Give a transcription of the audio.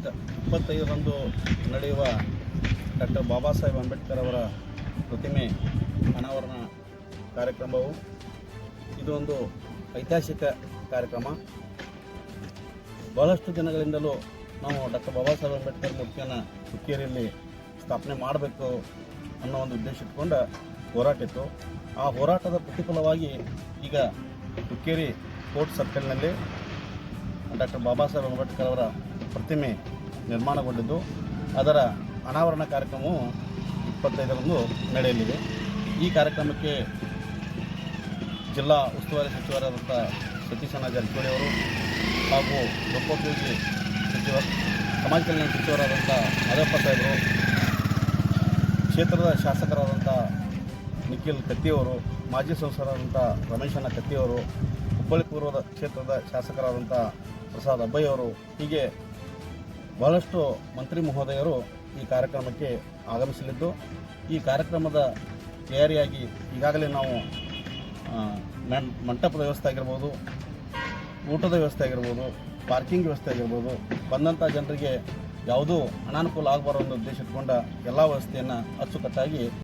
August ಇಪ್ಪತ್ತೈದರಂದು ನಡೆಯುವ doctor Baba Saheb Ambedkar ಅವರ ಪ್ರತಿಮೆ ಅನಾವರಣ ಕಾರ್ಯಕ್ರಮವು. ಇದೊಂದು ಐತಿಹಾಸಿಕ ಕಾರ್ಯಕ್ರಮ. ಬಹಳಷ್ಟು ದಿನಗಳಿಂದಲೂ ನಾವು ಡಾಕ್ಟರ್ ಬಾಬಾ ಸಾಹೇಬ್ ಅಂಬೇಡ್ಕರ್ ಮೂರ್ತಿಯನ್ನು ಹುಕ್ಕೇರಿಯಲ್ಲಿ ಸ್ಥಾಪನೆ ಮಾಡಬೇಕು ಅನ್ನೋ ಒಂದು ಉದ್ದೇಶ ಇಟ್ಕೊಂಡ ಹೋರಾಟ ಇತ್ತು. ಆ ಹೋರಾಟದ ಪ್ರತಿಫಲವಾಗಿ ಈಗ ಹುಕ್ಕೇರಿ ಕೋರ್ಟ್ ಸರ್ಕಲ್ನಲ್ಲಿ ಡಾಕ್ಟರ್ ಬಾಬಾ ಸಾಹೇಬ್ ಅಂಬೇಡ್ಕರ್ ಅವರ ಪ್ರತಿಮೆ ನಿರ್ಮಾಣಗೊಂಡಿದ್ದು, ಅದರ ಅನಾವರಣ ಕಾರ್ಯಕ್ರಮವು ಇಪ್ಪತ್ತೈದರಂದು ನಡೆಯಲಿದೆ. ಈ ಕಾರ್ಯಕ್ರಮಕ್ಕೆ ಜಿಲ್ಲಾ ಉಸ್ತುವಾರಿ ಸಚಿವರಾದಂಥ ಸತೀಶನ ಜಾರಕಿಹೊಳಿ ಅವರು ಹಾಗೂ ಲೋಕೋಪಯೋಗಿ ಸಚಿವ, ಸಮಾಜ ಕಲ್ಯಾಣ ಸಚಿವರಾದಂಥ ಮಾದಪ್ಪ ಸಾಹೇಬರು ಕ್ಷೇತ್ರದ ಶಾಸಕರಾದಂಥ ನಿಖಿಲ್ ಕತ್ತಿಯವರು ಮಾಜಿ ಸಂಸದರಾದಂಥ ರಮೇಶನ ಕತ್ತಿಯವರು ಹುಬ್ಬಳ್ಳಿ ಪೂರ್ವದ ಕ್ಷೇತ್ರದ ಶಾಸಕರಾದಂಥ ಪ್ರಸಾದ್ ಅಬ್ಬಯ್ಯವರು ಹೀಗೆ ಬಹಳಷ್ಟು ಮಂತ್ರಿ ಮಹೋದಯರು ಈ ಕಾರ್ಯಕ್ರಮಕ್ಕೆ ಆಗಮಿಸಲಿದ್ದು, ಈ ಕಾರ್ಯಕ್ರಮದ ತಯಾರಿಯಾಗಿ ಈಗಾಗಲೇ ನಾವು ಮಂಟಪದ ವ್ಯವಸ್ಥೆ ಆಗಿರ್ಬೋದು, ಊಟದ ವ್ಯವಸ್ಥೆ ಆಗಿರ್ಬೋದು, ಪಾರ್ಕಿಂಗ್ ವ್ಯವಸ್ಥೆ ಆಗಿರ್ಬೋದು ಬಂದಂಥ ಜನರಿಗೆ ಯಾವುದೂ ಅನಾನುಕೂಲ ಆಗಬಾರದು ಅನ್ನೋ ಉದ್ದೇಶ ಇಟ್ಕೊಂಡ ಎಲ್ಲ ವ್ಯವಸ್ಥೆಯನ್ನು ಅಚ್ಚುಕಟ್ಟಾಗಿ